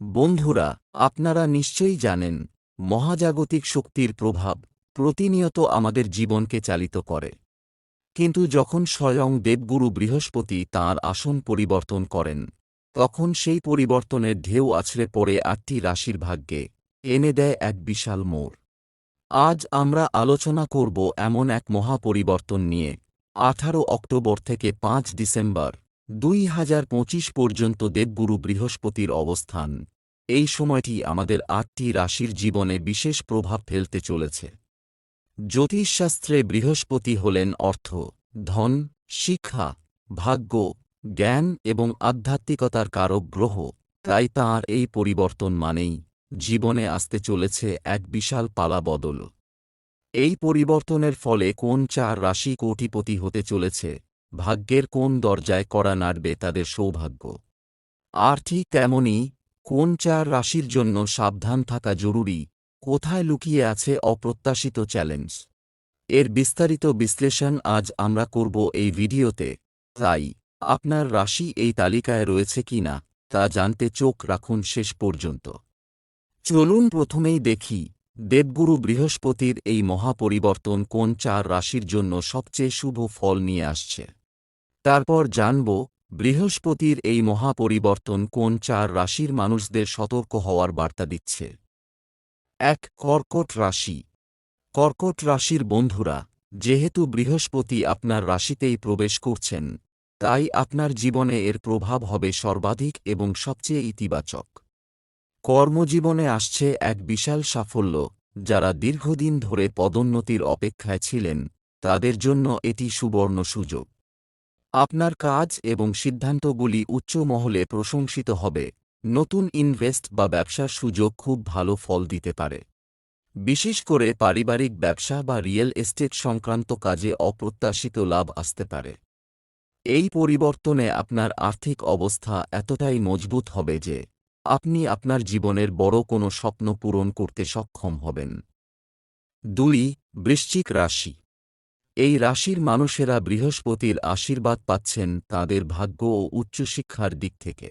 বন্ধুরা, আপনারা নিশ্চয়ই জানেন, মহাজাগতিক শক্তির প্রভাব প্রতিনিয়ত আমাদের জীবনকে চালিত করে। কিন্তু যখন স্বয়ং দেবগুরু বৃহস্পতি তাঁর আসন পরিবর্তন করেন, তখন সেই পরিবর্তনের ঢেউ আছড়ে পড়ে আটটি রাশির ভাগ্যে, এনে দেয় এক বিশাল মোড়। আজ আমরা আলোচনা করব এমন এক মহাপরিবর্তন নিয়ে, আঠারো অক্টোবর থেকে পাঁচ ডিসেম্বর। দুই হাজার পঁচিশ পর্যন্ত দেবগুরু বৃহস্পতির অবস্থান। এই সময়টি আমাদের আটটি রাশির জীবনে বিশেষ প্রভাব ফেলতে চলেছে। জ্যোতিষশাস্ত্রে বৃহস্পতি হলেন অর্থ, ধন, শিক্ষা, ভাগ্য, জ্ঞান এবং আধ্যাত্মিকতার কারক গ্রহ। তাই তাঁর এই পরিবর্তন মানেই জীবনে আসতে চলেছে এক বিশাল পালা বদল। এই পরিবর্তনের ফলে কোন চার রাশি কোটিপতি হতে চলেছে ভাগ্যের কোন দরজায় করা নাড়বে তাদের সৌভাগ্য। আর ঠিক তেমনই, কোন চার রাশির জন্য সাবধান থাকা জরুরি, কোথায় লুকিয়ে আছে অপ্রত্যাশিত চ্যালেঞ্জ। এর বিস্তারিত বিশ্লেষণ আজ আমরা করব এই ভিডিওতে। তাই, আপনার রাশি এই তালিকায় রয়েছে কিনা, তা জানতে চোখ রাখুন শেষ পর্যন্ত। চলুন প্রথমেই দেখি, দেবগুরু বৃহস্পতির এই মহাপরিবর্তন কোন চার রাশির জন্য সবচেয়ে শুভ ফল নিয়ে আসছে। তারপর জানব, বৃহস্পতির এই মহাপরিবর্তন কোন চার রাশির মানুষদের সতর্ক হওয়ার বার্তা দিচ্ছে। এক, কর্কট রাশি। কর্কট রাশির বন্ধুরা, যেহেতু বৃহস্পতি আপনার রাশিতেই প্রবেশ করছেন, তাই আপনার জীবনে এর প্রভাব হবে সর্বাধিক এবং সবচেয়ে ইতিবাচক। কর্মজীবনে আসছে এক বিশাল সাফল্য, যারা দীর্ঘদিন ধরে পদোন্নতির অপেক্ষায় ছিলেন, তাদের জন্য এটি সুবর্ণ সুযোগ। আপনার কাজ এবং সিদ্ধান্তগুলি উচ্চ মহলে প্রশংসিত হবে। নতুন ইনভেস্ট বা ব্যবসার সুযোগ খুব ভালো ফল দিতে পারে। বিশেষ করে পারিবারিক ব্যবসা বা রিয়েল এস্টেট সংক্রান্ত কাজে অপ্রত্যাশিত লাভ আসতে পারে। এই পরিবর্তনে আপনার আর্থিক অবস্থা এতটাই মজবুত হবে যে, আপনি আপনার জীবনের বড় কোনো স্বপ্ন পূরণ করতে সক্ষম হবেন। দুই, বৃশ্চিক রাশি। এই রাশির মানুষেরা বৃহস্পতির আশীর্বাদ পাচ্ছেন তাদের ভাগ্য ও উচ্চশিক্ষার দিক থেকে।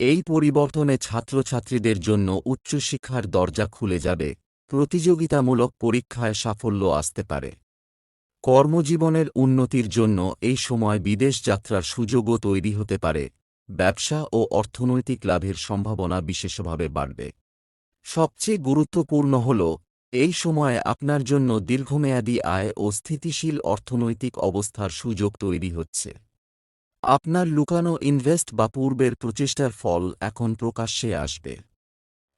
এই পরিবর্তনে ছাত্রছাত্রীদের জন্য উচ্চশিক্ষার দরজা খুলে যাবে, প্রতিযোগিতামূলক পরীক্ষায় সাফল্য আসতে পারে। কর্মজীবনের উন্নতির জন্য এই সময় বিদেশ যাত্রার সুযোগও তৈরি হতে পারে, ব্যবসা ও অর্থনৈতিক লাভের সম্ভাবনা বিশেষভাবে বাড়বে। সবচেয়ে গুরুত্বপূর্ণ হল এই সময়ে আপনার জন্য দীর্ঘমেয়াদী আয় ও স্থিতিশীল অর্থনৈতিক অবস্থার সুযোগ তৈরি হচ্ছে। আপনার লুকানো ইনভেস্ট বা পূর্বের প্রচেষ্টার ফল এখন প্রকাশ্যে আসবে।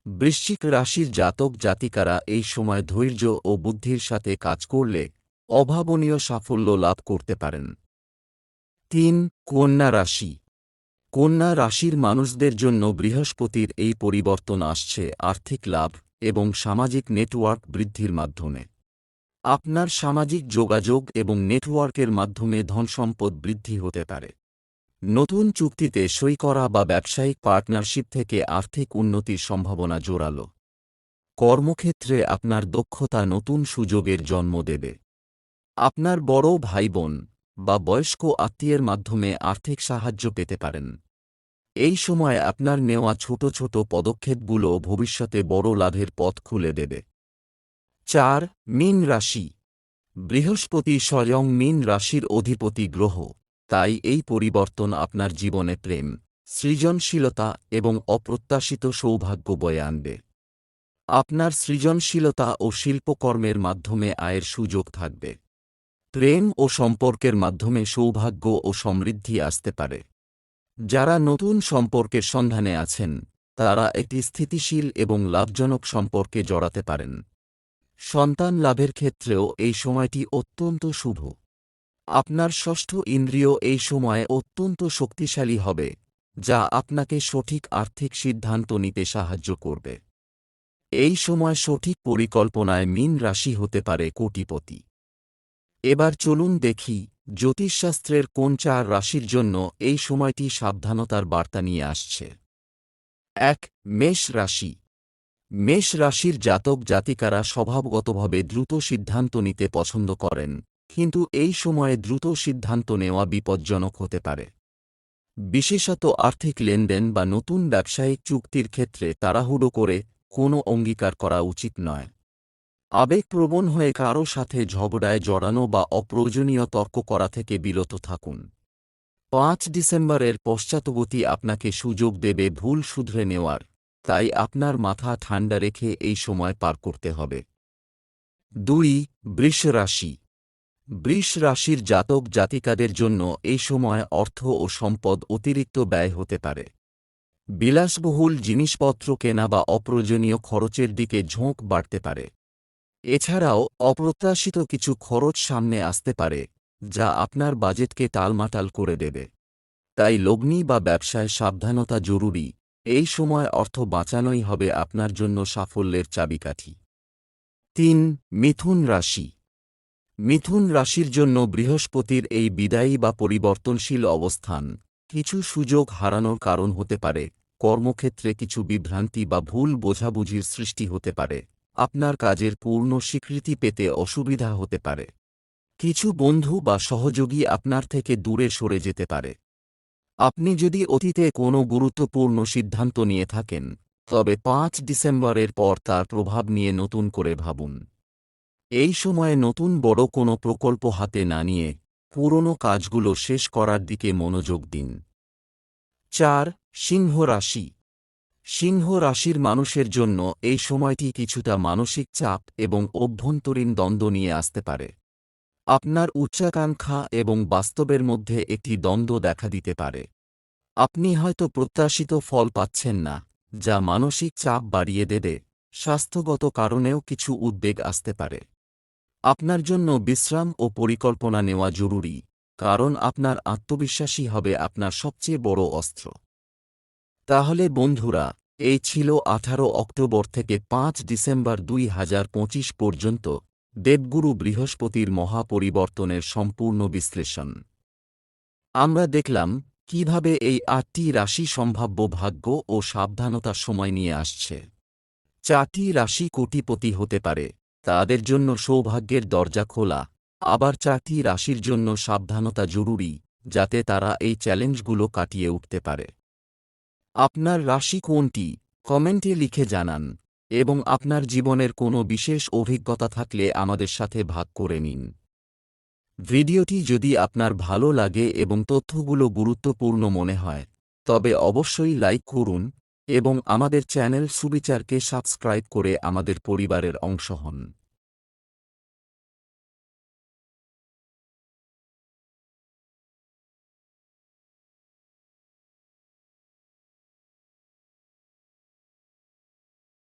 বৃশ্চিক রাশির জাতক জাতিকারা এই সময় ধৈর্য ও বুদ্ধির সাথে কাজ করলে অভাবনীয় সাফল্য লাভ করতে পারেন। তিন, কন্যা রাশি। কন্যা রাশির মানুষদের জন্য বৃহস্পতির এই পরিবর্তন আসছে। আর্থিক লাভ এবং সামাজিক নেটওয়ার্ক বৃদ্ধির মাধ্যমে। আপনার সামাজিক যোগাযোগ এবং নেটওয়ার্কের মাধ্যমে ধনসম্পদ বৃদ্ধি হতে পারে। নতুন চুক্তিতে সই করা বা ব্যবসায়িক পার্টনারশিপ থেকে আর্থিক উন্নতির সম্ভাবনা জোরালো। কর্মক্ষেত্রে আপনার দক্ষতা নতুন সুযোগের জন্ম দেবে। আপনার বড় ভাই বোন বা বয়স্ক আত্মীয়ের মাধ্যমে আর্থিক সাহায্য পেতে পারেন। এই সময় আপনার নেওয়া ছোট ছোট পদক্ষেপগুলো ভবিষ্যতে বড় লাভের পথ খুলে দেবে। চার, মীন রাশি। বৃহস্পতি স্বয়ং মীন রাশির অধিপতি গ্রহ, তাই এই পরিবর্তন আপনার জীবনে প্রেম, সৃজনশীলতা এবং অপ্রত্যাশিত সৌভাগ্য বয়ে আনবে। আপনার সৃজনশীলতা ও শিল্পকর্মের মাধ্যমে আয়ের সুযোগ থাকবে। প্রেম ও সম্পর্কের মাধ্যমে সৌভাগ্য ও সমৃদ্ধি আসতে পারে। যারা নতুন সম্পর্কের সন্ধানে আছেন, তারা একটি স্থিতিশীল এবং লাভজনক সম্পর্কে জড়াতে পারেন। সন্তান লাভের ক্ষেত্রেও এই সময়টি অত্যন্ত শুভ। আপনার ষষ্ঠ ইন্দ্রিয় এই সময়ে অত্যন্ত শক্তিশালী হবে, যা আপনাকে সঠিক আর্থিক সিদ্ধান্ত নিতে সাহায্য করবে। এই সময় সঠিক পরিকল্পনায় মিন রাশি হতে পারে কোটিপতি। এবার চলুন দেখি জ্যোতিষশাস্ত্রের কোন চার রাশির জন্য এই সময়টি সাবধানতার বার্তা নিয়ে আসছে? এক, মেষ রাশি। মেষ রাশির জাতক জাতিকারা স্বভাবগতভাবে দ্রুত সিদ্ধান্ত নিতে পছন্দ করেন, কিন্তু এই সময়ে দ্রুত সিদ্ধান্ত নেওয়া বিপজ্জনক হতে পারে। বিশেষত আর্থিক লেনদেন বা নতুন ব্যবসায়িক চুক্তির ক্ষেত্রে তাড়াহুড়ো করে কোনো অঙ্গীকার করা উচিত নয়। আবেগপ্রবণ হয়ে কারও সাথে ঝগড়ায় জড়ানো বা অপ্রয়োজনীয় তর্ক করা থেকে বিরত থাকুন। পাঁচ ডিসেম্বরের পশ্চাৎবর্তী আপনাকে সুযোগ দেবে ভুল শুধরে নেওয়ার। তাই আপনার মাথা ঠান্ডা রেখে এই সময় পার করতে হবে। দুই, বৃষ রাশি। বৃষ রাশির জাতক জাতিকাদের জন্য এই সময় অর্থ ও সম্পদ অতিরিক্ত ব্যয় হতে পারে। বিলাসবহুল জিনিসপত্র কেনা বা অপ্রয়োজনীয় খরচের দিকে ঝোঁক বাড়তে পারে। এছাড়াও, অপ্রত্যাশিত কিছু খরচ সামনে আসতে পারে, যা আপনার বাজেটকে টালমাটাল করে দেবে। তাই লগ্নি বা ব্যবসায় সাবধানতা জরুরি, এই সময় অর্থ বাঁচানোই হবে আপনার জন্য সাফল্যের চাবিকাঠি। তিন, মিথুন রাশি। মিথুন রাশির জন্য বৃহস্পতির এই বিদায়ী বা পরিবর্তনশীল অবস্থান, কিছু সুযোগ হারানোর কারণ হতে পারে, কর্মক্ষেত্রে কিছু বিভ্রান্তি বা ভুল বোঝাবুঝির সৃষ্টি হতে পারে। আপনার কাজের পূর্ণ স্বীকৃতি পেতে অসুবিধা হতে পারে। কিছু বন্ধু বা সহযোগী আপনার থেকে দূরে সরে যেতে পারে। আপনি যদি অতীতে কোনো গুরুত্বপূর্ণ সিদ্ধান্ত নিয়ে থাকেন, তবে পাঁচ ডিসেম্বরের পর তার প্রভাব নিয়ে নতুন করে ভাবুন। এই সময়ে নতুন বড় কোনো প্রকল্প হাতে না নিয়ে পুরনো কাজগুলো শেষ করার দিকে মনোযোগ দিন। চার, সিংহ রাশি। সিংহ রাশির মানুষের জন্য এই সময়টি কিছুটা মানসিক চাপ এবং অভ্যন্তরীণ দ্বন্দ্ব নিয়ে আসতে পারে। আপনার উচ্চাকাঙ্ক্ষা এবং বাস্তবের মধ্যে একটি দ্বন্দ্ব দেখা দিতে পারে। আপনি হয়তো প্রত্যাশিত ফল পাচ্ছেন না, যা মানসিক চাপ বাড়িয়ে দেবে, স্বাস্থ্যগত কারণেও কিছু উদ্বেগ আসতে পারে। আপনার জন্য বিশ্রাম ও পরিকল্পনা নেওয়া জরুরি, কারণ আপনার আত্মবিশ্বাসী হবে আপনার সবচেয়ে বড় অস্ত্র। তাহলে বন্ধুরা এই ছিল আঠারো অক্টোবর থেকে পাঁচ ডিসেম্বর দুই হাজার পঁচিশ পর্যন্ত দেবগুরু বৃহস্পতির মহাপরিবর্তনের সম্পূর্ণ বিশ্লেষণ। আমরা দেখলাম কীভাবে এই আটটি রাশি সম্ভাব্য ভাগ্য ও সাবধানতার সময় নিয়ে আসছে। চারটি রাশি কোটিপতি হতে পারে, তাদের জন্য সৌভাগ্যের দরজা খোলা। আবার চারটি রাশির জন্য সাবধানতা জরুরি, যাতে তারা এই চ্যালেঞ্জগুলো কাটিয়ে উঠতে পারে। আপনার রাশি কোনটি? কমেন্টে লিখে জানান। এবং আপনার জীবনের কোনো বিশেষ অভিজ্ঞতা থাকলে আমাদের সাথে ভাগ করে নিন। ভিডিওটি যদি আপনার ভালো লাগে এবং তথ্যগুলো গুরুত্বপূর্ণ মনে হয়, তবে অবশ্যই লাইক করুন এবং আমাদের চ্যানেল সুবিচারকে সাবস্ক্রাইব করে আমাদের পরিবারের অংশ হন।